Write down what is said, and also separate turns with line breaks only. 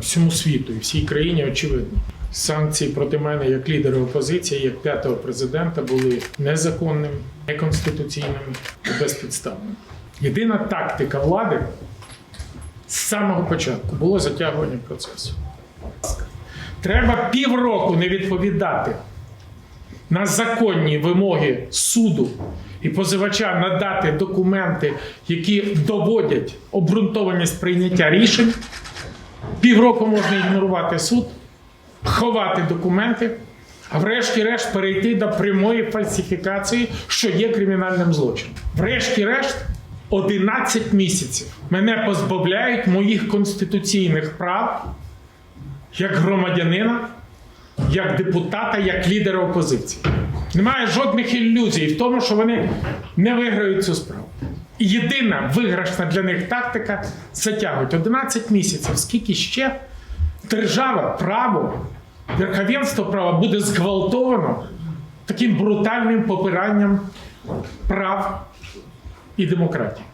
всьому світу і всій країні очевидно. Санкції проти мене як лідера опозиції, як п'ятого президента, були незаконними, неконституційними і безпідставними. Єдина тактика влади з самого початку було затягування процесу. Треба півроку не відповідати на законні вимоги суду і позивача надати документи, які доводять обґрунтованість прийняття рішень. Півроку можна ігнорувати суд, ховати документи, а врешті-решт перейти до прямої фальсифікації, що є кримінальним злочином. Врешті-решт, 11 місяців мене позбавляють моїх конституційних прав як громадянина, як депутата, як лідера опозиції. Немає жодних ілюзій в тому, що вони не виграють цю справу. Єдина виграшна для них тактика затягують 11 місяців. Скільки ще держава, право, верховенство права буде зґвалтовано таким брутальним попиранням прав і демократії.